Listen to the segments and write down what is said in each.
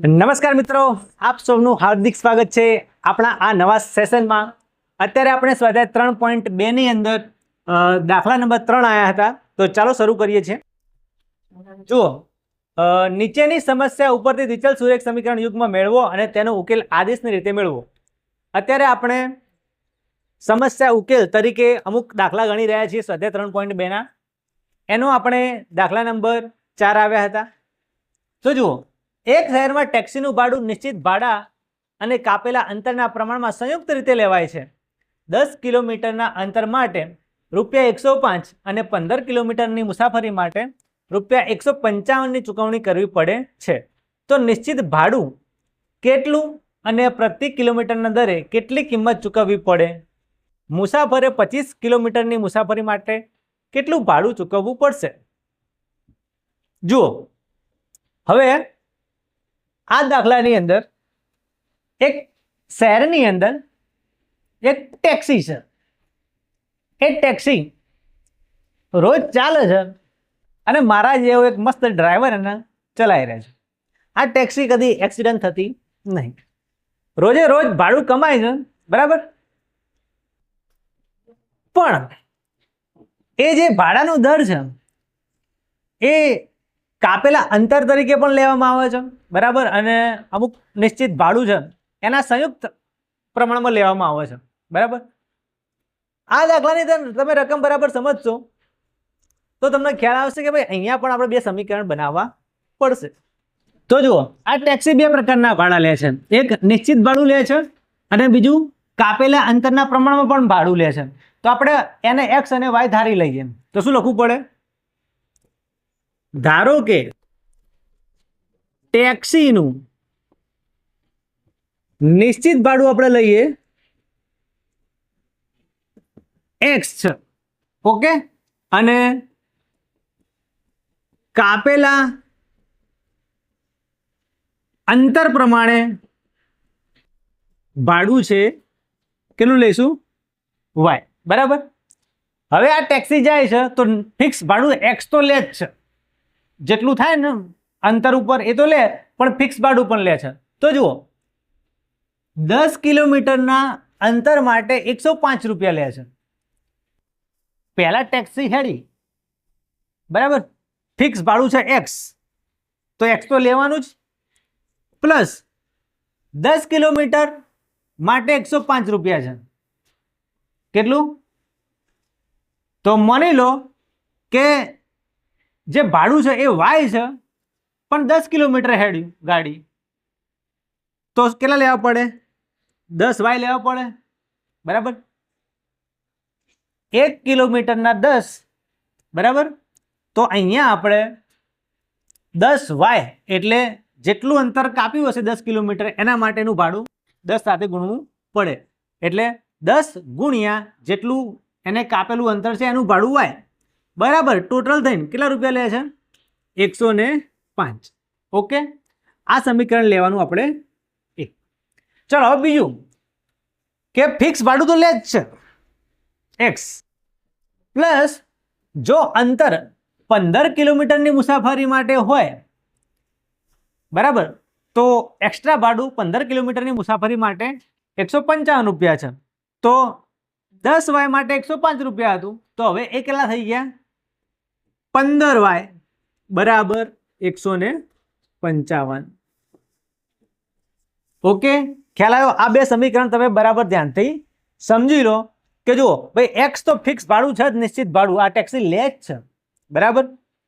નમસ્કાર મિત્રો, આપ સૌનું હાર્દિક સ્વાગત છે આપણા આ નવા સેશનમાં. અત્યારે આપણે સ્વાધ્યાય ત્રણ પોઈન્ટ બેની અંદર દાખલા નંબર ત્રણ આવ્યા હતા. તો ચાલો શરૂ કરીએ છીએ. જુઓ નીચેની સમસ્યા ઉપરથી રિચલ સુરેખ સમીકરણ યુગમાં મેળવો અને તેનો ઉકેલ આદેશની રીતે મેળવો. અત્યારે આપણે સમસ્યા ઉકેલ તરીકે અમુક દાખલા ગણી રહ્યા છીએ સ્વાધ્યાય ત્રણ પોઈન્ટ બેના એનો આપણે દાખલા નંબર ચાર આવ્યા હતા. તો જુઓ એક શહેરમાં ટેક્સીનું ભાડું નિશ્ચિત ભાડા અને કાપેલા અંતરના પ્રમાણમાં સંયુક્ત રીતે લેવાય છે. દસ કિલોમીટરના અંતર માટે રૂપિયા એકસો પાંચ અને પંદર કિલોમીટરની મુસાફરી માટે રૂપિયા એકસો પંચાવનની ચૂકવણી કરવી પડે છે. તો નિશ્ચિત ભાડું કેટલું અને પ્રતિ કિલોમીટરના દરે કેટલી કિંમત ચૂકવવી પડે? મુસાફરે પચીસ કિલોમીટરની મુસાફરી માટે કેટલું ભાડું ચૂકવવું પડશે? જુઓ, હવે આ દાખલાની અંદર એક શહેરની અંદર એક ટેક્સી છે. એ ટેક્સી રોજ ચાલે છે અને મારા જેવો એક મસ્ત ડ્રાઈવર એને ચલાવી રહ્યા છે. આ ટેક્સી કદી એક્સિડન્ટ થતી નહીં. રોજે રોજ ભાડું કમાય છે, બરાબર? પણ એ જે ભાડાનો દર છે, એ કાપેલા અંતર તરીકે પણ લેવામાં આવે છે. બરાબર? અને અમુક નિશ્ચિત ભાડું છે, એના સંયુક્ત પ્રમાણમાં લેવામાં આવે છે. બરાબર? આ દાખલાની તમે રકમ બરાબર સમજશો, તો તમને ખ્યાલ આવશે કે ભાઈ અહીંયા પણ આપણે બે સમીકરણ બનાવવા પડશે. તો જુઓ, આ ટેક્સી બે પ્રકારના ભાડા લે છે. એક નિશ્ચિત ભાડું લે છે અને બીજું કાપેલા અંતરના પ્રમાણમાં પણ ભાડું લે છે. તો આપણે એને એક્સ અને વાય ધારી લઈએ. તો શું લખવું પડે? ધારો કે ટેક્સીનું. નિશ્ચિત ભાડું આપણે લઈએ. એક્સ છે. ઓકે અને કાપેલા અંતર પ્રમાણે ભાડું છે કેટલું લઈશું? વાય બરાબર? હવે આ ટેક્સી જાય છે, તો ફિક્સ ભાડું એક્સ તો લે જ છે. જેટલું થાય ને અંતર ઉપર એ તો લે, પણ ફિક્સ ભાડું પણ લે છે. તો જુઓ, દસ કિલોમીટરના અંતર માટે એકસો પાંચ રૂપિયા લે છે. પહેલા ટેક્સી હેડી. બરાબર? ફિક્સ ભાડું છે એક્સ તો એક્સ તો લેવાનું જ. પ્લસ દસ કિલોમીટર માટે એકસો પાંચ રૂપિયા છે. કેટલું? તો માની લો કે જે ભાડું છે એ વાય છે પણ દસ કિલોમીટર હેડ્યું ગાડી. તો કેટલા લેવા પડે? દસ વાય લેવા પડે. બરાબર? એક કિલોમીટરના દસ. બરાબર? તો અહીંયા આપણે દસ વાય એટલે જેટલું અંતર કાપ્યું હશે દસ કિલોમીટર, એના માટેનું ભાડું દસ સાથે ગુણવું પડે. એટલે દસ ગુણ્યા જેટલું એને કાપેલું અંતર છે એનું ભાડું વાય. બરાબર? ટોટલ થઈને કેટલા રૂપિયા લે છે? એકસો ને પાંચ. ઓકે? આ સમીકરણ લેવાનું આપણે એક. ચલો, હવે બીજું. કે ફિક્સ ભાડું તો લે જ છે. એક્સ પ્લસ જો અંતર પંદર કિલોમીટરની મુસાફરી માટે હોય, બરાબર, તો એક્સ્ટ્રા ભાડું પંદર કિલોમીટરની મુસાફરી માટે એકસો પંચાવન રૂપિયા છે. તો દસ વાય માટે એકસો પાંચ રૂપિયા હતું. તો હવે એ કેટલા થઈ ગયા? પંદર વાય. બરાબર. એકસો ને પંચાવન. ઓકે? ખ્યાલ આવ્યો? આ બે સમીકરણ તમે બરાબર ધ્યાનથી સમજી લો કે જુઓ, ભાઈ એક્સ તો ફિક્સ ભાડું છે જ, નિશ્ચિત ભાડું. આ ટેક્સી લે જ છે. બરાબર?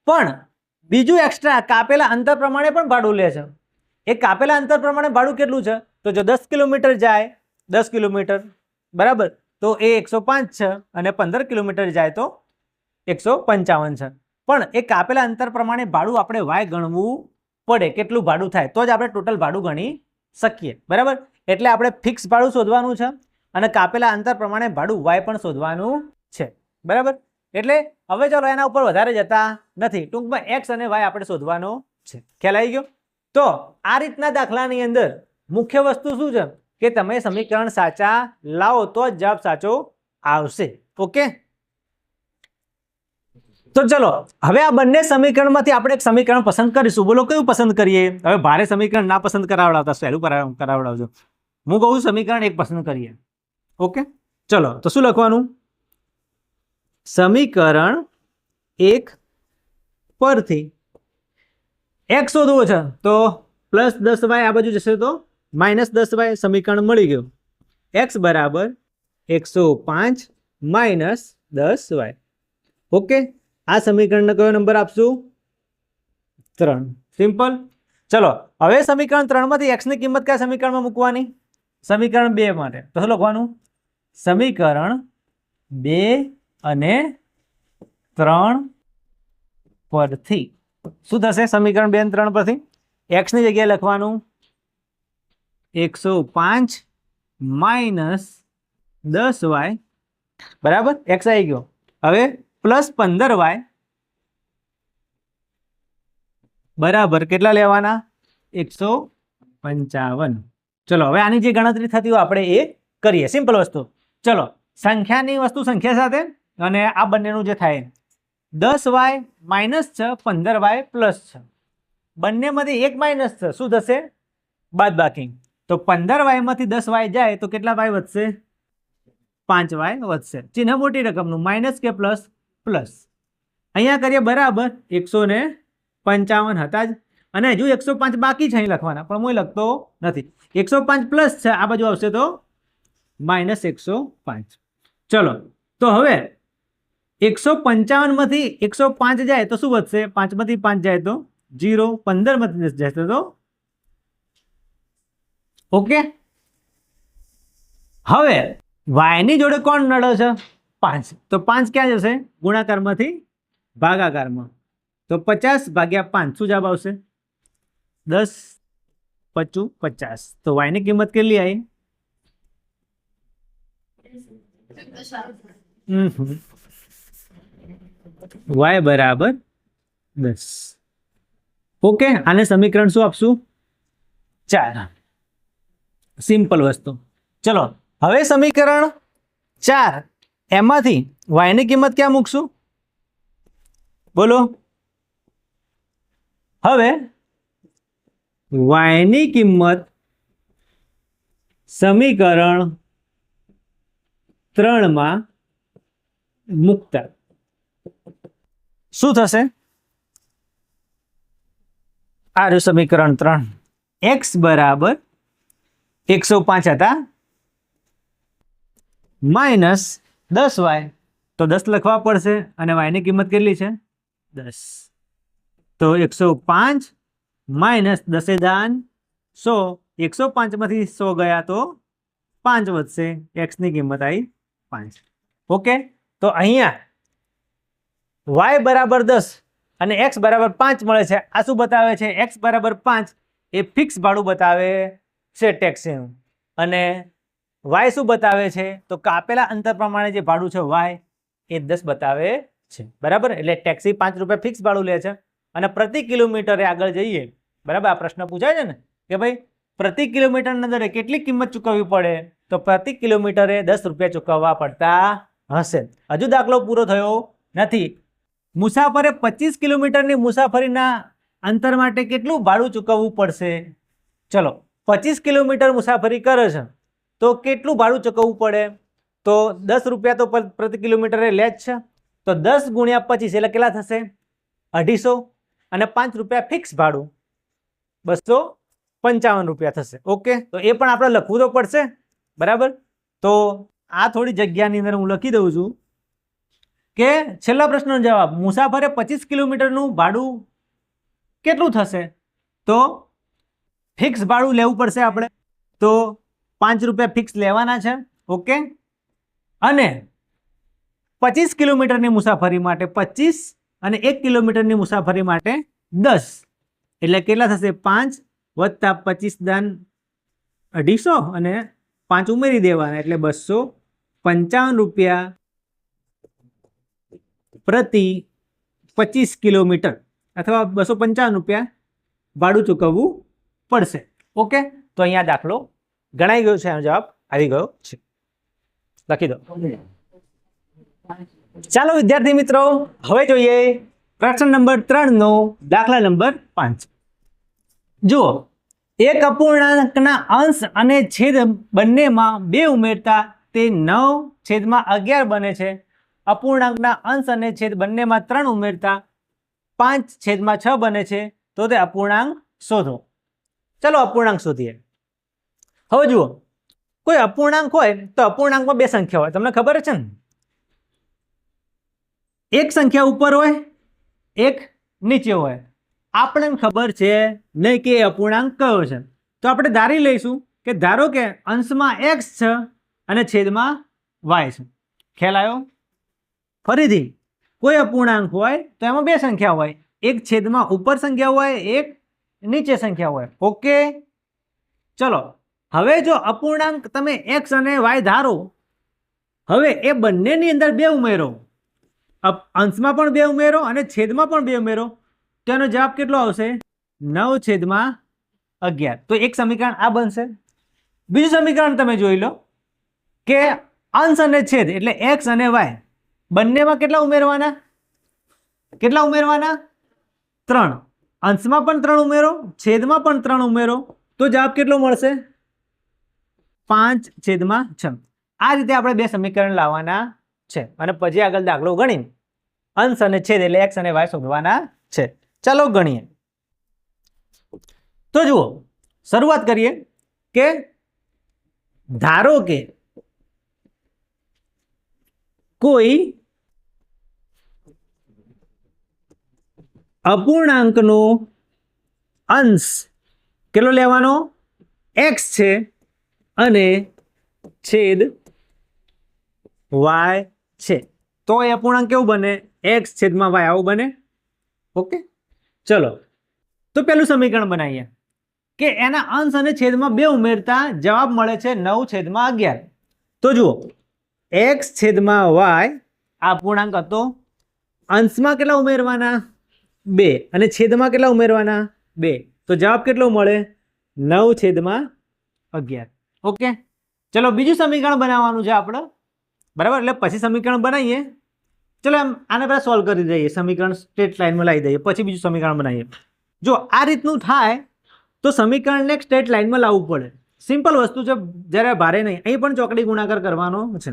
પણ બીજું એક્સ્ટ્રા કાપેલા અંતર પ્રમાણે પણ ભાડું લે છે. એ કાપેલા અંતર પ્રમાણે ભાડું કેટલું છે? તો જો દસ કિલોમીટર જાય, દસ કિલોમીટર. બરાબર? તો એ એકસો પાંચ છે અને પંદર કિલોમીટર જાય તો એકસો પંચાવન છે. પણ એ કાપેલા અંતર પ્રમાણે ભાડું આપણે વાય ગણવું પડે. કેટલું ભાડું થાય? તો જ આપણે ટોટલ ભાડું ગણી શકીએ. બરાબર? એટલે આપણે ફિક્સ ભાડું શોધવાનું છે અને કાપેલા અંતર પ્રમાણે ભાડું વાય પણ શોધવાનું છે. બરાબર? એટલે હવે ચાલો એના ઉપર વધારે જતા નથી. ટૂંકમાં એક્સ અને વાય આપણે શોધવાનો છે. ખ્યાલ આવી ગયો? તો આ રીતના દાખલાની અંદર મુખ્ય વસ્તુ શું છે? કે તમે સમીકરણ સાચા લાવો તો જ જવાબ સાચો આવશે. ઓકે? તો ચલો, હવે આ બંને સમીકરણમાંથી આપણે એક સમીકરણ પસંદ કરીશું. બોલો, કયું પસંદ કરીએ? હવે ભારે સમીકરણ ના પસંદ કરાવડાવતા, સહેલું કરાવ- કરાવડાવજો. હું કહું સમીકરણ એક પસંદ કરીએ. ઓકે? ચલો, તો શું લખવાનું? સમીકરણ એક પરથી એક શોધવો છે. તો પ્લસ દસ વાય આ બાજુ જશે તો માઇનસ દસ વાય સમીકરણ મળી ગયું. એક્સ બરાબર એકસો પાંચ માઇનસ દસ વાય. ઓકે? આ સમીકરણનો કયો નંબર આપશું? ત્રણ. સિમ્પલ. ચલો હવે સમીકરણ ત્રણમાંથી એક્સની કિંમત કયા સમીકરણમાં મૂકવાની? સમીકરણ બે માટે. તો શું લખવાનું? સમીકરણ બે અને ત્રણ પરથી. શું થશે સમીકરણ બે અને ત્રણ પરથી? એક્સની જગ્યાએ લખવાનું એકસો પાંચ માઇનસ દસ વાય. બરાબર? એક્સ આવી ગયો. હવે પ્લસ પંદર વાય બરાબર કેટલા લેવાના? એકસો પંચાવન. ચલો, હવે આની જે ગણતરી થતી હોય આપણે એ કરીએ. સિમ્પલ વસ્તુ. ચલો, સંખ્યાની વસ્તુ સંખ્યા સાથે અને આ બંનેનું જે થાય દસ વાય માઇનસ છ, પંદર વાય પ્લસ છ. બંનેમાંથી એક માઇનસ છે શું થશે? બાદ બાકી તો પંદર વાયમાંથી દસ વાય જાય તો કેટલા વાય વધશે? પાંચ વાય વધશે. ચિહ્ન મોટી રકમનું. માઇનસ કે પ્લસ? પ્લસ. અહીંયા કરીએ બરાબર એકસો ને પંચાવન હતા જ. અને હજુ એકસો પાંચ બાકી છે અહીં લખવાના, પણ હું લખતો નથી. એકસો પાંચ પ્લસ છે, આ બાજુ આવશે તો માઇનસ એકસો પાંચ. ચલો, તો હવે એકસો પંચાવનમાંથી એકસો પાંચ જાય તો શું વધશે? પાંચમાંથી પાંચ જાય તો જીરો, પંદરમાંથી જશે તો ઓકે? હવે, વાયની જોડે કોણ નડે છે? પાંચ. તો પાંચ ક્યાં જશે? ગુણાકારમાંથી ભાગાકારમાં. તો પચાસ ભાગ્યા પાંચ શું જવાબ આવશે? દસ પચું પચાસ. તો વાયની કિંમત કેટલી આવી? વાય બરાબર દસ. ઓકે, આને સમીકરણ શું આપશું? ચાર. સિમ્પલ વસ્તુ. ચલો, હવે સમીકરણ ચાર. એમાંથી વાયની કિંમત ક્યાં મૂકશું? બોલો. હવે વાયની કિંમત સમીકરણ ત્રણમાં મૂકતા. શું થશે? આ સમીકરણ ત્રણ. એક્સ બરાબર એકસો પાંચ હતા. માઇનસ દસ વાય. તો દસ લખવા પડશે. અને વાયની કિંમત કેટલી છે? દસ. તો એકસો પાંચ માઇનસ દસે દાન સો. એકસો પાંચમાંથી સો ગયા તો પાંચ વધશે. એક્સની કિંમત આવી પાંચ. ઓકે? તો અહીંયા વાય બરાબર દસ અને એક્સ બરાબર પાંચ મળે છે. આ શું બતાવે છે? એક્સ બરાબર પાંચ એ ફિક્સ ભાડું બતાવે છે ટેક્સીનું અને વાય શું બતાવે છે? તો કાપેલા અંતર પ્રમાણે જે ભાડું છે વાય એ દસ બતાવે છે. બરાબર? એટલે ટેક્સી પાંચ રૂપિયા ફિક્સ ભાડું લે છે. અને પ્રતિ કિલોમીટરે આગળ જઈએ, બરાબર? આ પ્રશ્ન પૂછાય છે ને? કે ભાઈ, પ્રતિ કિલોમીટરના દરે કેટલી કિંમત ચૂકવવી પડે? તો પ્રતિ કિલોમીટરે દસ રૂપિયા ચૂકવવા પડતા હશે. હજુ દાખલો પૂરો થયો નથી. મુસાફરે પચીસ કિલોમીટરની મુસાફરીના અંતર માટે કેટલું ભાડું ચૂકવવું પડશે? ચલો, પચીસ કિલોમીટર મુસાફરી કરે છે. તો કેટલું ભાડું ચૂકવવું પડે? તો દસ રૂપિયા તો પ્રતિ કિલોમીટરે લે જ છે. તો દસ ગુણ્યા પચીસ એટલે કેટલા થશે? અઢીસો. અને પાંચ રૂપિયા ફિક્સ ભાડું. બસો પંચાવન રૂપિયા થશે. ઓકે? તો એ પણ આપણે લખવું તો પડશે. બરાબર? તો આ થોડી જગ્યાની અંદર હું લખી દઉં છું કે છેલ્લા પ્રશ્નનો જવાબ, મુસાફરે પચીસ કિલોમીટરનું ભાડું કેટલું થશે? તો ફિક્સ ભાડું લેવું પડશે આપણે. તો પાંચ રૂપિયા ફિક્સ લેવાના છે ઓકે અને પચીસ કિલોમીટરની મુસાફરી માટે પચીસ અને એક કિલોમીટરની મુસાફરી માટે દસ. એટલે કેટલા થશે? પાંચ વત્તા પચીસ દાન અઢીસો અને પાંચ ઉમેરી દેવાના, એટલે બસો પંચાવન રૂપિયા પ્રતિ પચીસ કિલોમીટર, અથવા બસો પંચાવન રૂપિયા ભાડું ચૂકવવું પડશે ઓકે તો અહીંયા દાખલો ગણાઈ ગયો છે એનો જવાબ? આવી ગયો છે. લખી દો. ચાલો વિદ્યાર્થી મિત્રો, હવે જોઈએ પ્રશ્ન નંબર ત્રણનો દાખલા નંબર પાંચ. જુઓ, એક અપૂર્ણાંકના અંશ અને છેદ બંનેમાં બે ઉમેરતા તે નવ છેદમાં અગિયાર બને છે. અપૂર્ણાંકના અંશ અને છેદ બંનેમાં ત્રણ ઉમેરતા પાંચ છેદમાં છ બને છે. તો તે અપૂર્ણાંક શોધો. ચલો અપૂર્ણાંક શોધીએ. હવે જુઓ, કોઈ અપૂર્ણાંક હોય તો અપૂર્ણાંકમાં બે સંખ્યા હોય. તમને ખબર છે ને? એક સંખ્યા ઉપર હોય, એક નીચે હોય. આપણને ખબર છે નહીં કે અપૂર્ણાંક કયો છે. તો આપણે ધારી લઈશું કે ધારો કે અંશમાં એક્સ છે અને છેદમાં વાય છે. ખ્યાલ ફરીથી, કોઈ અપૂર્ણાંક હોય તો એમાં બે સંખ્યા હોય. એક છેદમાં ઉપર સંખ્યા હોય, એક નીચે સંખ્યા હોય. ઓકે? ચલો હવે જો અપૂર્ણાંક તમે એક્સ અને વાય ધારો, હવે એ બંનેની અંદર બે ઉમેરો. અંશમાં પણ બે ઉમેરો અને છેદમાં પણ બે ઉમેરો. તો એનો જવાબ કેટલો આવશે? નવ છેદમાં અગિયાર. તો એક સમીકરણ આ બનશે. બીજું સમીકરણ તમે જોઈ લો કે અંશ અને છેદ એટલે એક્સ અને વાય બંનેમાં કેટલા ઉમેરવાના? કેટલા ઉમેરવાના? ત્રણ. અંશમાં પણ ત્રણ ઉમેરો, છેદમાં પણ ત્રણ ઉમેરો. તો જવાબ કેટલો મળશે? પાંચ છેદમાં છ. આ રીતે આપણે બે સમીકરણ લાવવાના છે. અને પછી આગળ દાખલો ગણી અંશ અને છેદ એટલે એક્સ અને વાય શોધવાના છે. ચાલો ગણીએ. તો જુઓ, શરૂઆત કરીએ કે ધારો કે કોઈ અપૂર્ણાંકનો અંશ કેટલો લેવાનો? એક્સ છે. અને છેદ વાય છે. તો એ અપૂર્ણાંક કેવું બને? એક્સ છેદમાં વાય આવું બને? ઓકે. ચલો. તો પેલું સમીકરણ બનાવીએ. કે એના અંશ અને છેદમાં બે ઉમેરતા જવાબ મળે છે નવ છેદમાં અગિયાર. તો જુઓ. એક્સ છેદમાં વાય આ અપૂર્ણાંક હતો. અંશમાં કેટલા ઉમેરવાના? બે. અને છેદમાં કેટલા ઉમેરવાના? બે. તો જવાબ કેટલો મળે? નવ છેદમાં અગિયાર. ઓકે? ચલો, બીજું સમીકરણ બનાવવાનું છે આપણે. બરાબર? એટલે પછી સમીકરણ બનાવીએ. ચલો, એમ આને પહેલાં સોલ્વ કરી દઈએ. સમીકરણ સ્ટ્રેટ લાઇનમાં લાવી દઈએ. પછી બીજું સમીકરણ બનાવીએ. જો, આ રીતનું થાય, તો સમીકરણને સ્ટ્રેટ લાઇનમાં લાવવું પડે. સિમ્પલ વસ્તુ છે, જ્યારે ભારે નહીં. અહીં પણ ચોકડી ગુણાકાર કરવાનો છે.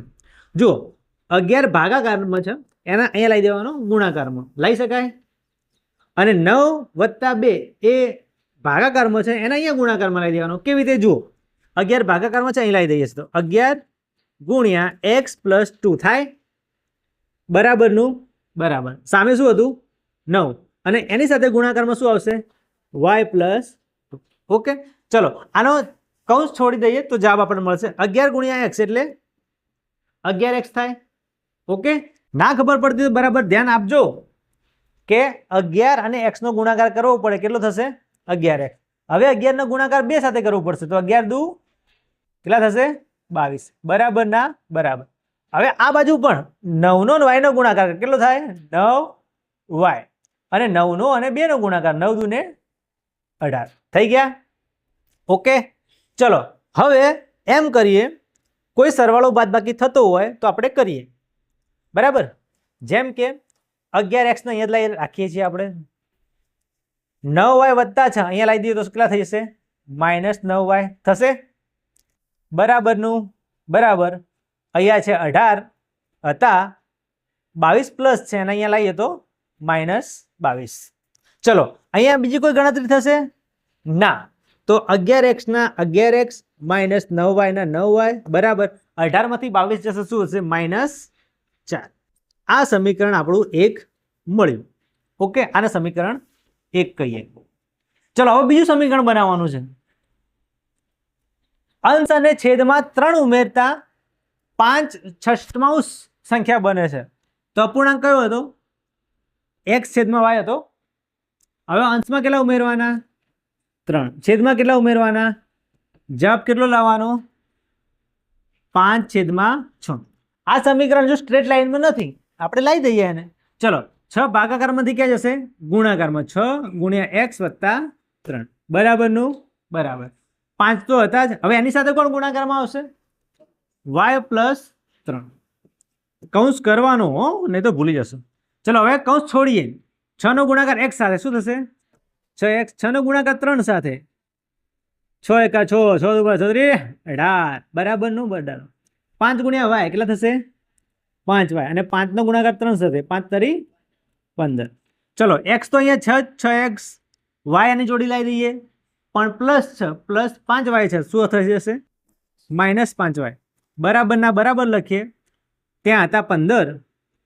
જુઓ અગિયાર ભાગાકારમાં છે, એના અહીંયા લાવી દેવાનો ગુણાકારમાં. લાવી શકાય? અને નવ વત્તા બે એ ભાગાકારમાં છે, એના અહીંયા ગુણાકારમાં લાવી દેવાનો. કેવી રીતે? જુઓ. અગિયાર ભાગાકારમાં છે અહીં લાવી દઈએ છીએ તો. અગિયાર ગુણ્યા એક્સ પ્લસ ટુ થાય બરાબરનું. બરાબર. સામે શું હતું? નવ. અને એની સાથે ગુણાકારમાં શું આવશે? Y plus okay. ચલો આનો કૌંસ છોડી દઈએ તો જવાબ આપણને મળશે. અગિયાર ગુણ્યા એક્સ એટલે? અગિયાર એક્સ થાય. ઓકે. ના ખબર પડતી તો બરાબર ધ્યાન આપજો કે અગિયાર અને એક્સનો ગુણાકાર કરવો પડે. કેટલો થશે? અગિયાર એક્સ હવે અગિયારનો ગુણાકાર બે સાથે કરવો પડશે. તો અગિયાર દુ કેટલા થશે? બાવીસ. બરાબર ના? બરાબર. હવે આ બાજુ પણ નવનો વાયનો ગુણાકાર કેટલો થાય? નવ વાય. અને નવનો અને બેનો ગુણાકાર, નવ દુને અઢાર. થઈ ગયા? ઓકે? ચલો, હવે એમ કરીએ, કોઈ સરવાળો બાદબાકી થતો હોય તો આપણે કરીએ. બરાબર? જેમ કે અગિયાર એક્સને અહીંયા લઈ રાખીએ છીએ આપણે. નવ વાય વધતા છ, અહીંયા લાવી દઈએ તો કેટલા થઈ જશે? માઇનસ નવ વાય થશે? બરાબરનું, બરાબર. અહીંયા છે અઢાર હતા બાવીસ પ્લસ છે અને અહીંયા લાવીએ તો માઇનસ બાવીસ. ચલો, અહીંયા બીજી કોઈ ગણતરી થશે? ના. તો અગિયાર એક્સના અગિયાર એક્સ માઇનસ નવ વાયના નવ વાય, બરાબર. અઢારમાંથી બાવીસ જશે, શું હશે? માઇનસ ચાર. આ સમીકરણ આપણું એક મળ્યું. ઓકે? આને સમીકરણ એક કહીએ. ચલો, હવે બીજું સમીકરણ બનાવવાનું છે. અંશ અને છેદમાં ત્રણ ઉમેરતા પાંચ છઠ્ઠમાંશ સંખ્યા બને છે. તો અપૂર્ણાંક કયો હતો? એક્સ છેદમાં વાય હતો. હવે અંશમાં કેટલા ઉમેરવાના? ત્રણ. છેદમાં કેટલા ઉમેરવાના? જવાબ કેટલો લાવવાનો? પાંચ છેદમાં છ. આ સમીકરણ જો સ્ટ્રેટ લાઇનમાં નથી, આપણે લાવી દઈએ એને. ચલો, છ ભાગાકારમાંથી ક્યાં જશે? ગુણાકારમાં છ ગુણ્યા એક્સ વત્તા ત્રણ. બરાબરનું? બરાબર. પાંચ તો હતા જ. હવે એની સાથે કોણ ગુણાકારમાં આવશે? વાય પ્લસ ત્રણ. કૌંસ કરવાનો નહીં તો ભૂલી જશો. ચલો, હવે કૌંસ છોડીએ. છનો ગુણાકાર એક સાથે શું થશે? છ એક છનો ગુણાકાર ત્રણ સાથે. છ એકા છ છ દુ છત્રી અઢાર. બરાબરનું બરાબર પાંચ ગુણ્યા વાય કેટલા થશે? પાંચ વાય. અને પાંચનો ગુણાકાર ત્રણ સાથે. પાંચ તરી પંદર. ચલો એક્સ તો અહીંયા છ છ એક્સ વાય અને જોડી લાવી દઈએ. પણ પ્લસ છ, પ્લસ પાંચ વાય છે. શું થઈ જશે? માઇનસ પાંચ વાય. બરાબરના બરાબર લખીએ. ત્યાં હતા પંદર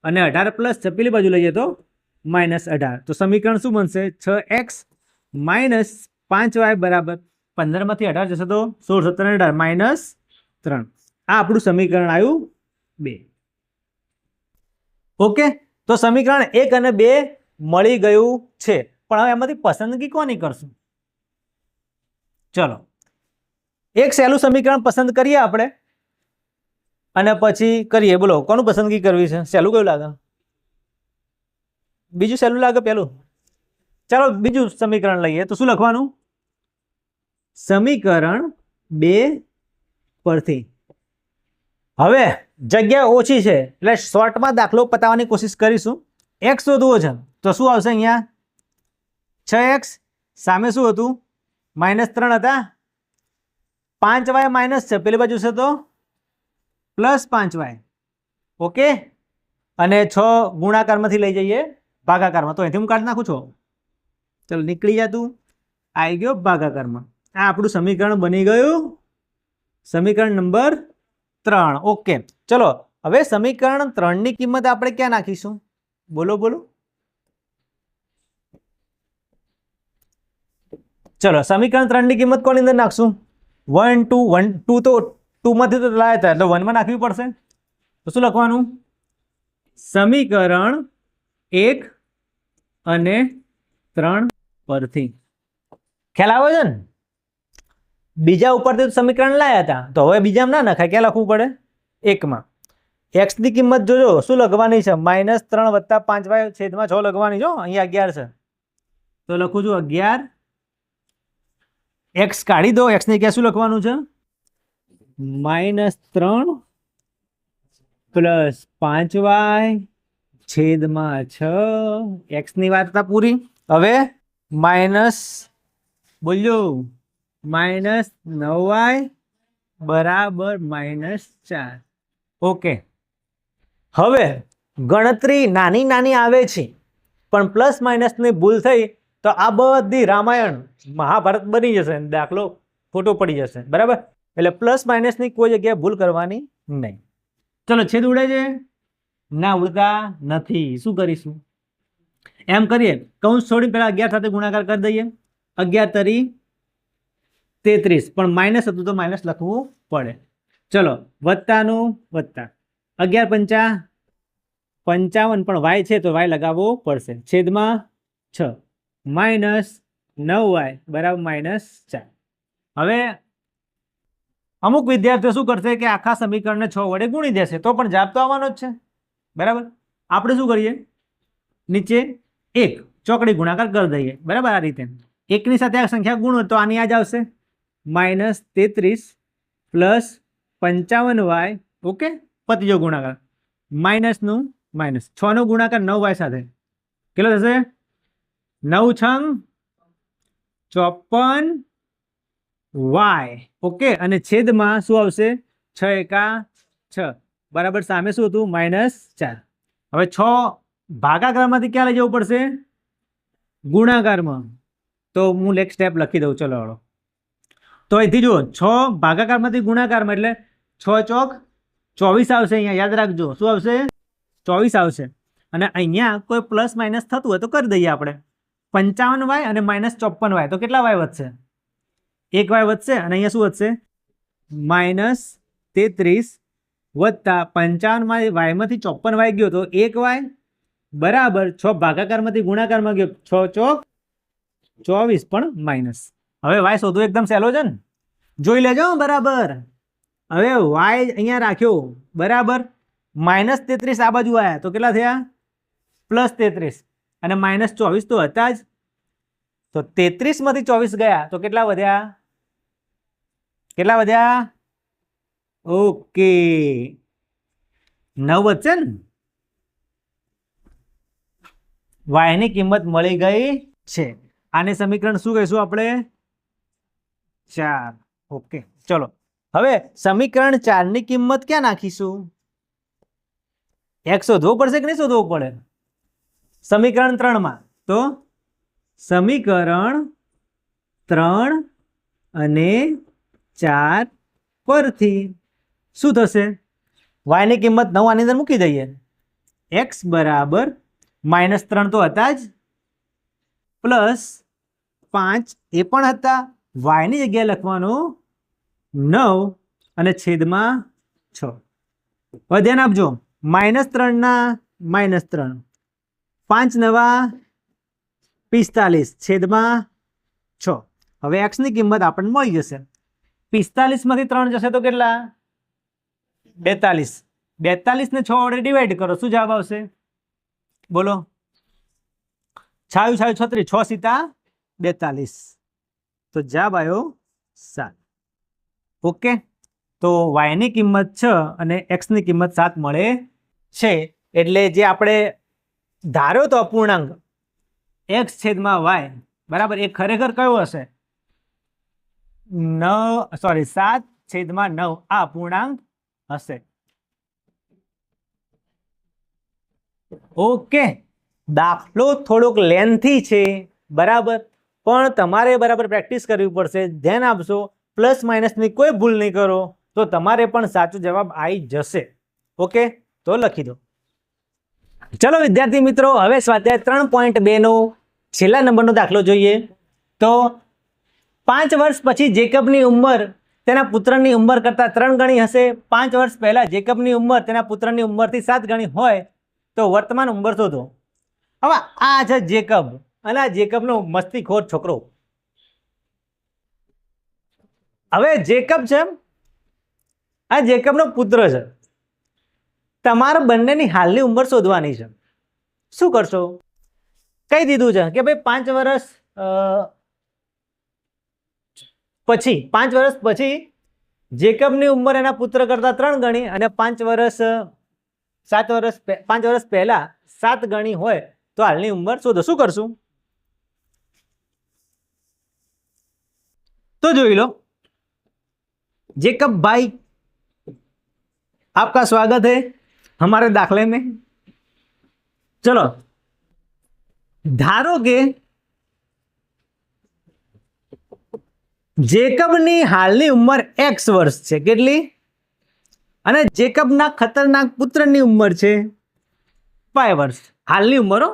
અને અઢાર પ્લસ છ, પેલી બાજુ લઈએ તો માઇનસ અઢાર. તો સમીકરણ શું બનશે? છ એક્સ માઇનસ પાંચ વાય બરાબર. પંદરમાંથી અઢાર જશે તો સોળ, સત્તર અઢાર. માઇનસ ત્રણ. આ આપણું સમીકરણ આવ્યું બે. ઓકે? તો સમીકરણ એક અને બે મળી ગયું છે. પણ હવે એમાંથી પસંદગી કોની કરશું? ચલો. એક સહેલું સમીકરણ પસંદ કરીએ આપણે. અને પછી કરીએ. બોલો, કોનું પસંદગી કરવી છે? સહેલું કયું લાગે? બીજું સહેલું લાગે પહેલું ચાલો, બીજું સમીકરણ લઈએ. તો શું લખવાનું? સમીકરણ બે પરથી. હવે, જગ્યા ઓછી છે, એટલે શોર્ટમાં દાખલો પતાવવાની કોશિશ કરીશું. એક્સ શોધવો છે. તો શું આવશે અહીંયા? છ એક્સ સામે શું હતું? માઇનસ ત્રણ હતા. પાંચ વાય માઇનસ છે. પેલી બાજુ છે તો પ્લસ પાંચ વાય. ઓકે? અને છ ગુણાકારમાંથી લઈ જઈએ ભાગાકારમાં. તો અહીંથી હું કાઢી નાખું છું. ચલો, નીકળી જા તું. આવી ગયો ભાગાકારમાં. આ આપણું સમીકરણ બની ગયું. સમીકરણ નંબર ત્રણ. ઓકે. ચલો, હવે સમીકરણ ત્રણની કિંમત આપણે ક્યાં નાખીશું? બોલો બોલો. ચલો, સમીકરણ ત્રણની કિંમત કોની અંદર નાખશું? વન ટુ વન ટુ તો ટુમાંથી તો લાયા હતા, એટલે વનમાં નાખવી પડશે. તો શું લખવાનું? સમીકરણ એક અને ત્રણ પરથી. ખ્યાલ આવે છે ને? બીજા ઉપરથી સમીકરણ લાયા હતા. તો હવે બીજામાં ના નખાય, ક્યાં લખવું પડે? એકમાં. એક્સની કિંમત જોજો, શું લખવાની છે? માઇનસ ત્રણ વત્તા પાંચ વાય છેદમાં છ લખવાની જો અહીંયા અગિયાર છે. તો લખું છું અગિયાર એક્સ કાઢી દો એક્સની ક્યાં શું લખવાનું છે? માઇનસ ત્રણ પ્લસ પાંચ વાય છેદમાં છ. એક્સની વાત પૂરી? હવે માઇનસ બોલ્યો. માઇનસ નવ વાય બરાબર માઇનસ ચાર. ઓકે. હવે ગણતરી નાની નાની આવે છે પણ પ્લસ માઇનસની ભૂલ થઈ તો આ બધી રામાયણ મહાભારત બની જશે દાખલો ખોટો પડી જશે. બરાબર? એટલે પ્લસ માઇનસની કોઈ જગ્યાએ ભૂલ કરવાની નહીં. ચલો, છેદ ઉડે છે ના, ઉડતા નથી. શું કરીશું? એમ કરીએ. કૌંસ છોડી પહેલાં અગિયાર સાથે ગુણાકાર કરી દઈએ. અગિયાર તરી તેત્રીસ. પણ માઇનસ હતું તો માઇનસ લખવું પડે. ચલો, વત્તાનું વત્તા. અગિયાર પંચા પંચાવન પણ વાય છે તો વાય લગાવવો પડશે. છેદમાં છ. માઇનસ નવ વાય બરાબર માઇનસ ચાર. હવે અમુક વિદ્યાર્થીઓ શું કરશે કે આખા સમીકરણને છ વડે ગુણી દેશે, તો પણ જાપ તો આવવાનો જ છે. બરાબર? આપણે શું કરીએ? નીચે એક ચોકડી ગુણાકાર કરી દઈએ. બરાબર આ રીતે. એકની સાથે આ સંખ્યા ગુણો તો આની આ જ આવશે. માઇનસ તેત્રીસ પ્લસ પંચાવન વાય, ઓકે? પતિજો ગુણાકાર. માઇનસનું માઇનસ છનો ગુણાકાર નવ વાય સાથે. કેટલો થશે? નવ છંગ ચોપન વાય. ઓકે, અને છેદમાં શું આવશે? છ એકા છ. બરાબર સામે શું હતું? માઇનસ ચાર. હવે છ ભાગાકારમાંથી ક્યાં લઈ જવું પડશે? ગુણાકારમાં. તો હું એક સ્ટેપ લખી દઉં. ચલો હળો તો અહીંથી જુઓ, છ ભાગાકારમાંથી ગુણાકારમાં એટલે છ ચોક ચોવીસ આવશે અહીંયા. યાદ રાખજો. શું આવશે? ચોવીસ આવશે. અને અહીંયા કોઈ પ્લસ માઇનસ થતું હોય તો કરી દઈએ આપણે. પંચાવન વાય અને માઇનસ ચોપન વાય. તો કેટલા વાય વધશે? એક વાય વધશે અને અહીંયા શું વધશે? માઇનસ તેત્રીસ વત્તા પંચાવન વાયમાંથી ચોપન વાય ગયો તો એક વાય બરાબર છ ભાગાકારમાંથી ગુણાકારમાં ગયો છ ચોક ચોવીસ પણ માઇનસ હવે વાય શોધવું એકદમ સહેલો છે ને? જોઈ લેજો, બરાબર. હવે વાય અહીંયા રાખ્યો, બરાબર. માઇનસ તેત્રીસ આ બાજુ આવ્યા તો કેટલા થયા? પ્લસ તેત્રીસ. અને માઇનસ ચોવીસ તો હતા જ. તો તેત્રીસમાંથી ચોવીસ ગયા. તો કેટલા વધ્યા? કેટલા વધ્યા? ઓકે નવ વધશે ને? વાયની કિંમત મળી ગઈ છે. આને સમીકરણ શું કહીશું આપણે? ચાર. ઓકે ચલો. હવે સમીકરણ ચારની કિંમત ક્યાં નાખીશું? એક શોધવો પડશે કે નહીં શોધવો પડે? સમીકરણ ત્રણમાં. તો સમીકરણ ત્રણ અને ચાર પરથી શું થશે? વાયની કિંમત નવ આની અંદર મૂકી દઈએ. એક્સ બરાબર માઇનસ ત્રણ તો હતા જ. પ્લસ પાંચ એ પણ હતા. વાયની જગ્યાએ લખવાનું નવ અને છેદમાં છ. ધ્યાન આપજો. માઇનસ ત્રણના માઇનસ ત્રણ. પાંચ નવા, પિસ્તાલીસ, છેદમાં છ. હવે એક્સની કિંમત આપણને મળી જશે. પિસ્તાલીસમાંથી ત્રણ જશે તો કેટલા? બેતાલીસ. બેતાલીસને છ વડે ડિવાઈડ કરો, શું જવાબ આવશે? બોલો. છાયું છાયું છત્રીસ છ સીતા બેતાલીસ. તો જવાબ આવ્યો સાત. ઓકે? તો વાયની કિંમત છ અને એક્સની કિંમત સાત મળે છે. એટલે જે આપણે ધાર્યો તો અપૂર્ણાંક એક્સ છેદમાં વાય, બરાબર? એ ખરેખર કયો હશે? નવ સોરી સાત છેદમાં નવ. આ અપૂર્ણાંક હશે. ઓકે. દાખલો થોડોક લેન્થી છે, બરાબર? પણ તમારે બરાબર પ્રેક્ટિસ કરવી પડશે. ધ્યાન આપશો પ્લસ માઇનસની કોઈ ભૂલ નહીં કરો, તો તમારે પણ સાચો જવાબ આવી જશે. ઓકે? તો લખી દો. ચલો વિદ્યાર્થી મિત્રો, હવે સ્વાધ્યાય ત્રણ પોઈન્ટ બેનો છેલ્લા નંબરનો દાખલો જોઈએ. તો પાંચ વર્ષ પછી જેકબની ઉંમર તેના પુત્રની ઉંમર કરતાં ત્રણ ગણી હશે. પાંચ વર્ષ પહેલાં જેકબની ઉંમર તેના પુત્રની ઉંમરથી સાત ગણી હોય તો વર્તમાન ઉંમર શોધો. હવે આ છે જેકબ, અને આ જેકબનો મસ્તીખોર છોકરો. હવે જેકબ છે આ જેકબનો પુત્ર છે. તમારે બંનેની હાલની ઉંમર શોધવાની છે શું કરશો કહી દીધું છે કે ભાઈ પાંચ વર્ષ અ, પછી પાંચ વર્ષ પછી જેકબની ઉંમર એના પુત્ર કરતાં ત્રણ ગણી અને પાંચ વર્ષ અ, સાત વર્ષ પહે- પાંચ વર્ષ પહેલા સાત ગણી હોય તો હાલની ઉંમર શોધો શું કરશું તો જોઈ લો जेकब भाई आपका स्वागत है हमारे दाखले में चलो ધારો કે જેકબની હાલની ઉંમર એક્સ વર્ષ છે કેટલી અને જેકબના ખતરનાક પુત્રની ઉંમર છે પાય વર્ષ હાલની ઉંમરો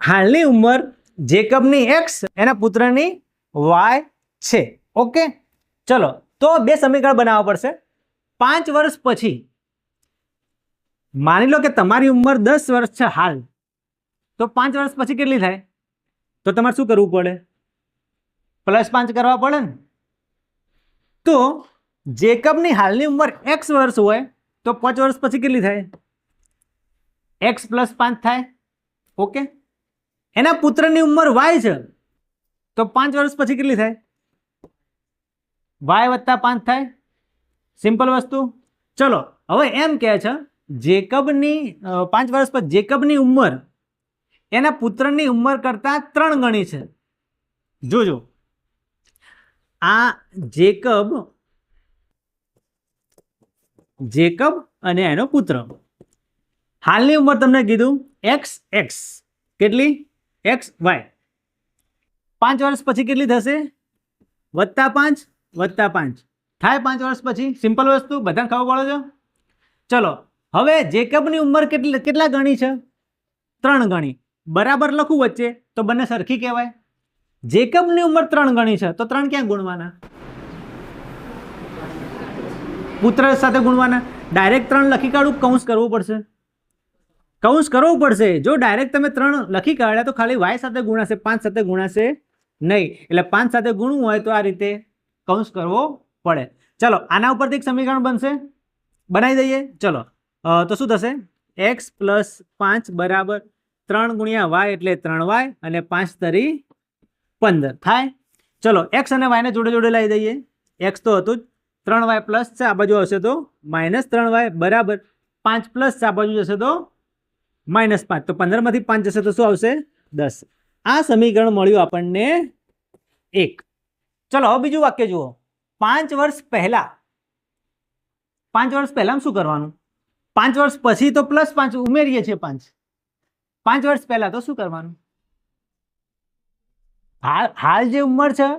હાલની ઉંમર જેકબની એક્સ એના પુત્રની વાય છે ઓકે ચલો તો બે સમીકરણ બનાવવા પડશે પાંચ વર્ષ પછી, માની લો કે તમારી ઉંમર દસ વર્ષ છે હાલ, તો પાંચ વર્ષ પછી કેટલી થાય? તો તમારે શું કરવું પડે? પ્લસ પાંચ કરવા પડે ને? તો જેકબની હાલની ઉંમર એક્સ વર્ષ હોય, તો પાંચ વર્ષ પછી કેટલી થાય? એક્સ પ્લસ પાંચ થાય, ઓકે? એના પુત્રની ઉંમર વાય છે, તો પાંચ વર્ષ પછી કેટલી થાય? વાય વત્તા પાંચ થાય સિમ્પલ વસ્તુ. ચલો, હવે એમ કહે છે, જેકબની પાંચ વર્ષ પર જેકબની ઉંમર એના પુત્રની ઉંમર કરતાં ત્રણ ગણી છે. જોજો. આ જેકબ જેકબ અને એનો પુત્ર. હાલની ઉંમર તમને કીધું એક્સ એક્સ. કેટલી? X Y. પાંચ વર્ષ પછી કેટલી થશે? વત્તા પાંચ વત્તા પાંચ. થાય પાંચ વર્ષ પછી? સિમ્પલ વસ્તુ? બધાને ખબર પડે છે? ચલો, હવે જેકબની ઉંમર કેટલી, કેટલા ગણી છે? ત્રણ ગણી. બરાબર લખું વચ્ચે, તો બંને સરખી કહેવાય. જેકબની ઉંમર ત્રણ ગણી છે, તો ત્રણ ક્યાં ગુણવાના? પુત્ર સાથે ગુણવાના. ડાયરેક્ટ ત્રણ લખી કાઢું, કૌંસ કરવું પડશે. કૌંસ કરવું પડશે. જો ડાયરેક્ટ તમે ત્રણ લખી કાઢ્યા, તો ખાલી વાય સાથે ગુણાશે, પાંચ સાથે ગુણાશે નહીં. એટલે પાંચ સાથે ગુણવું હોય તો આ રીતે કૌંસ કરવો પડે. ચલો, આના ઉપરથી એક સમીકરણ બનશે. બનાવી દઈએ. ચલો તો શું થશે? એક્સ પ્લસ પાંચ બરાબર ત્રણ ગુણ્યા વાય એટલે ત્રણ વાય અને પાંચ તરી પંદર. થાય? ચલો એક્સ અને વાયને જોડે જોડે લાવી દઈએ. એક્સ તો હતું જ. ત્રણ વાય પ્લસ છે, આ બાજુ હશે તો માઇનસ ત્રણ વાય બરાબર. પાંચ પ્લસ છે, આ બાજુ જશે તો માઇનસ પાંચ. તો પંદરમાંથી પાંચ જશે તો શું આવશે? દસ. આ સમીકરણ મળ્યું આપણને એક. ચલો, હવે બીજું વાક્ય જુઓ. પાંચ વર્ષ પહેલા, પાંચ વર્ષ પહેલા શું કરવાનું? પાંચ વર્ષ પછી તો પ્લસ પાંચ, ઉમેરીએ છીએ પાંચ. પાંચ વર્ષ પહેલા તો શું કરવાનું? હાલ હાલ જે ઉંમર છે,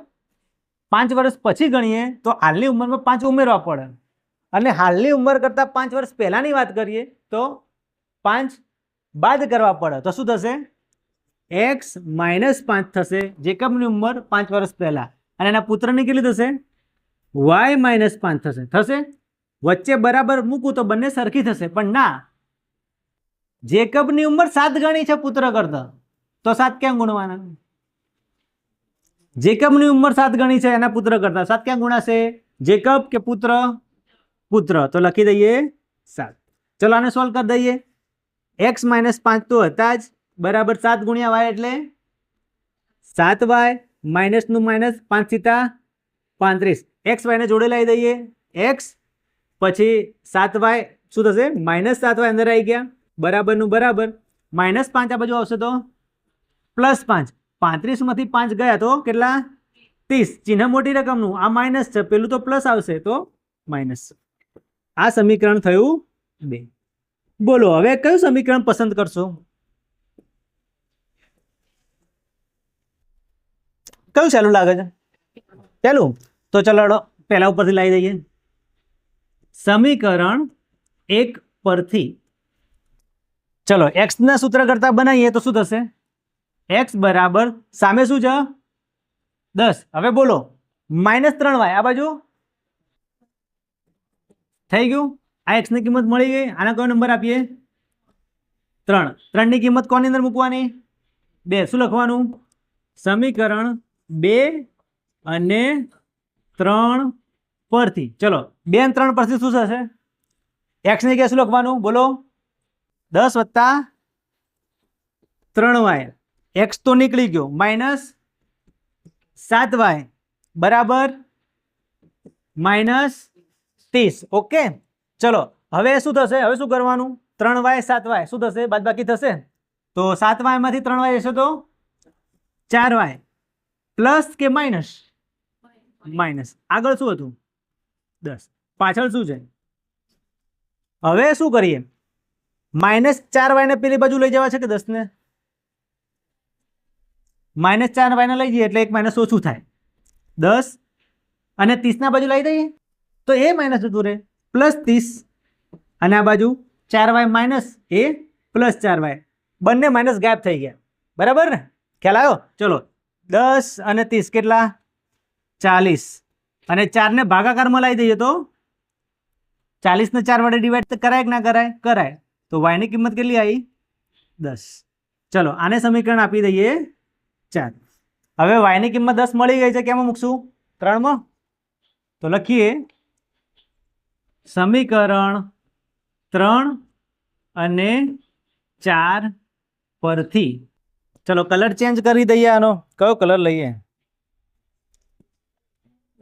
પાંચ વર્ષ પછી ગણીએ, તો હાલની ઉંમરમાં પાંચ ઉમેરવા પડે. અને હાલની ઉંમર કરતાં પાંચ વર્ષ પહેલાંની વાત કરીએ, તો પાંચ બાદ કરવા પડે. તો શું થશે? એક્સ માઇનસ પાંચ થશે. જેકબની ઉંમર પાંચ વર્ષ પહેલાં. અને એના પુત્રની કેટલી થશે? વાય માઇનસ પાંચ થશે. થશે? વચ્ચે બરાબર મૂકું તો બંને સરખી થશે, પણ ના. જેકબની ઉંમર સાત ગણી છે પુત્ર કરતા. તો સાત ક્યાં ગુણવાના? જેકબની ઉંમર સાત ગણી છે એના પુત્ર કરતા. સાત ક્યાં ગુણાશે? જેકબ કે પુત્ર? પુત્ર. તો લખી દઈએ સાત. ચલો આને સોલ્વ કરી દઈએ. એક્સ માઇનસ પાંચ તો હતા જ. બરાબર સાત ગુણ્યા વાય એટલે? સાત વાય માઇનસનું માઇનસ પાંચ સીતા પાંત્રીસ. એક્સ વાયને જોડે લાવી દઈએ. એક્સ પછી સાત વાય શું થશે? માઇનસ સાત વાય અંદર આવી ગયા. બરાબરનું બરાબર. માઇનસ પાંચ આ બાજુ આવશે તો? પ્લસ પાંચ. પાંત્રીસમાંથી પાંચ ગયા તો કેટલા? ત્રીસ. ચિહ્ન મોટી રકમનું. આ માઇનસ છે. પેલું તો પ્લસ આવશે તો માઇનસ આ સમીકરણ થયું બે. બોલો, હવે કયું સમીકરણ પસંદ કરશો? કયું સહેલું લાગે છે? પહેલું? તો ચલો પહેલા ઉપરથી લાવી દઈએ. સમીકરણ એક પરથી. ચલો એક્સના સૂત્ર કરતા બનાવીએ તો શું થશે? એક્સ બરાબર સામે શું છે? દસ. હવે બોલો, માઇનસ ત્રણ વાય, આ બાજુ? થઈ ગયું? આ એક્સની કિંમત મળી ગઈ. આના કયો નંબર આપીએ? ત્રણ. ત્રણની કિંમત કોની અંદર મૂકવાની? બે. શું લખવાનું? સમીકરણ બે અને ત્રણ પરથી. ચલો, બે ત્રણ પરથી શું થશે? એક્સની શું લખવાનું બોલો. દસ વત્તા ત્રણ વાય. એક્સ તો નીકળી ગયો. માઇનસ સાત વાય. બરાબર? માઇનસ ત્રીસ. ઓકે? ચલો, હવે શું થશે? હવે શું કરવાનું? ત્રણ વાય, સાત વાય. શું થશે? બાદબાકી થશે? તો સાત વાયમાંથી ત્રણ વાય જશે તો ચાર વાય. પ્લસ કે માઇનસ? માઇનસ. આગળ શું હતું? દસ. પાછળ શું છે? હવે શું કરીએ? માઇનસ ચાર વાયને પેલી બાજુ લઈ જવા છે કે દસને? માઇનસ ચાર વાયને લઈ જઈએ એટલે એક માઇનસ ઓછું થાય. દસ અને ત્રીસના બાજુ લઈ દઈએ. તો એ માઇનસ જતું રહે. પ્લસ ત્રીસ. અને આ બાજુ ચાર વાય માઇનસ એ પ્લસ ચાર વાય. બંને માઇનસ ગાયબ થઈ ગયા. બરાબર ને? ખ્યાલ આવ્યો? ચલો. દસ અને ત્રીસ કેટલા? ચાલીસ. અને ચારને ભાગાકારમાં લાવી દઈએ તો? ચાલીસને ચાર વડે ડિવાઈડ કરાય કે ના કરાય? કરાય. તો વાયની કિંમત કેટલી આવી? દસ. ચલો, આને સમીકરણ આપી દઈએ ચાર. હવે વાયની કિંમત દસ મળી ગઈ છે કેમાં મૂકશું? ત્રણમાં. તો લખીએ. સમીકરણ ત્રણ અને ચાર પરથી. ચલો કલર ચેન્જ કરી દઈએ આનો. કયો કલર લઈએ?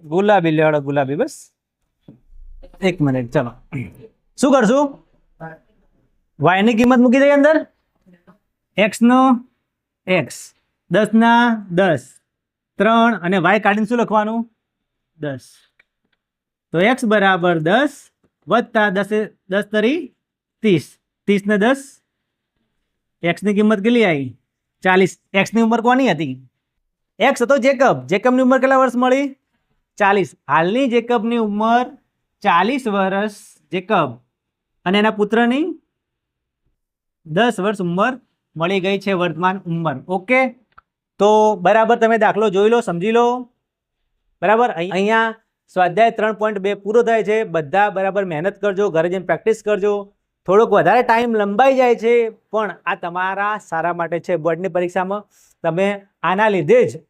ગુલાબી લેવાડો ગુલાબી, બસ? એક મિનિટ, ચલો. શું કરશું? વાયની કિંમત મૂકી દઈએ અંદર? એક્સ નો એક્સ દસના દસ, ત્રણ, અને વાય કાઢીને શું લખવાનું? દસ. તો એક્સ બરાબર દસ, વત્તા દસે, દસ તરી ત્રીસ. ત્રીસ ને દસ એક્સની કિંમત કેટલી આવી? ચાલીસ. એક્સની ઉંમર કોની હતી? એક્સ હતો જેકબ. જેકબની ઉંમર કેટલા વર્ષ મળી? ચાલીસ. હાલની જેકબની ઉંમર ચાલીસ વર્ષ જેકબ. અને એના પુત્રની દસ વર્ષ ઉંમર મળી ગઈ છે વર્તમાન ઉંમર. ઓકે? તો બરાબર તમે દાખલો જોઈ લો, સમજી લો. બરાબર? અહીં- અહીંયા સ્વાધ્યાય ત્રણ પોઈન્ટ બે પૂરો થાય છે. બધા બરાબર મહેનત કરજો, ઘરે જઈને પ્રેક્ટિસ કરજો. થોડોક વધારે ટાઈમ લંબાઈ જાય છે, પણ આ તમારા સારા માટે છે. બોર્ડની પરીક્ષામાં તમે આના લીધે જ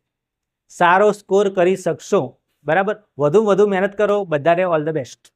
સારો સ્કોર કરી શકશો. બરાબર? વધુ વધુ મહેનત કરો બધાને ઓલ ધ બેસ્ટ